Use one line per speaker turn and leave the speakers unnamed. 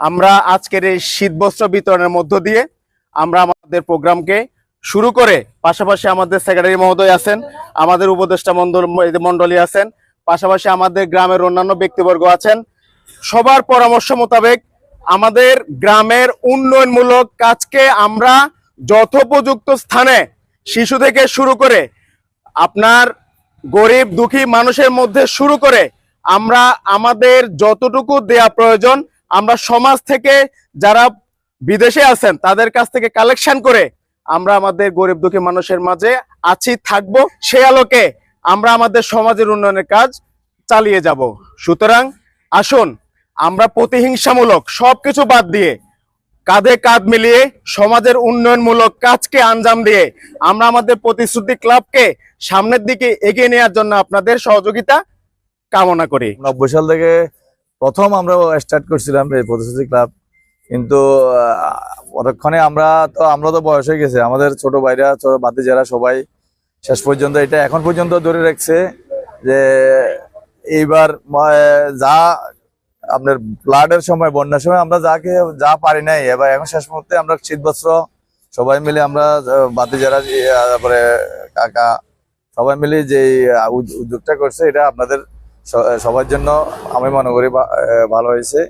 আমরা আজকের এই শীতবস্ত্র বিতরণের মধ্য দিয়ে আমরা আমাদের প্রোগ্রামকে শুরু করে, পাশাপাশি আমাদের সেক্রেটারি মহোদয় আছেন, আমাদের উপদেষ্টা মন্ডল আছেন, পাশাপাশি আমাদের গ্রামের অন্যান্য ব্যক্তিবর্গ আছেন। সবার পরামর্শ মোতাবেক আমাদের গ্রামের উন্নয়নমূলক কাজকে আমরা যথোপযুক্ত স্থানে শিশু থেকে শুরু করে আপনার গরিব দুঃখী মানুষের মধ্যে শুরু করে আমরা আমাদের যতটুকু দেয়া প্রয়োজন আমরা সমাজ থেকে যারা বিদেশে আছেন, তাদের কাছ থেকে কালেকশন করে আমরা আমাদের গরিব দুঃখী মানুষের মাঝে আছি, থাকব। সে আলোকে আমরা আমাদের সমাজের উন্নয়নের কাজ চালিয়ে যাব। সুতরাং আসুন, আমরা প্রতিহিংসামূলক সবকিছু বাদ দিয়ে কাঁধে কাঁধ মিলিয়ে সমাজের উন্নয়নমূলক কাজকে আঞ্জাম দিয়ে আমরা আমাদের প্রতিশ্রুতি ক্লাবকে সামনের দিকে এগিয়ে নেওয়ার জন্য আপনাদের সহযোগিতা কামনা করি।
নব্বই সাল থেকে প্রথম আমরা স্টার্ট করছিলাম এই প্রতিশ্রুতি ক্লাব কিন্তু পরক্ষণে আমরা তো আমরা তো বয়স হয়ে গেছে। আমাদের ছোট ভাইরা, ছোট বাতি যারা সবাই শেষ পর্যন্ত এটা এখন পর্যন্ত ধরে রাখছে যে এইবার যা আপনার ফ্লাডের সময়, বন্যার সময় আমরা যাকে, যা পারি নাই, এবার এখন শেষ মুহূর্তে আমরা শীত বস্ত্র সবাই মিলে আমরা বাতি যারা তারপরে কাকা সবাই মিলে যে উদ্যোগটা করছে, এটা আপনাদের সবার জন্য আমি মনে করি ভালো হয়েছে।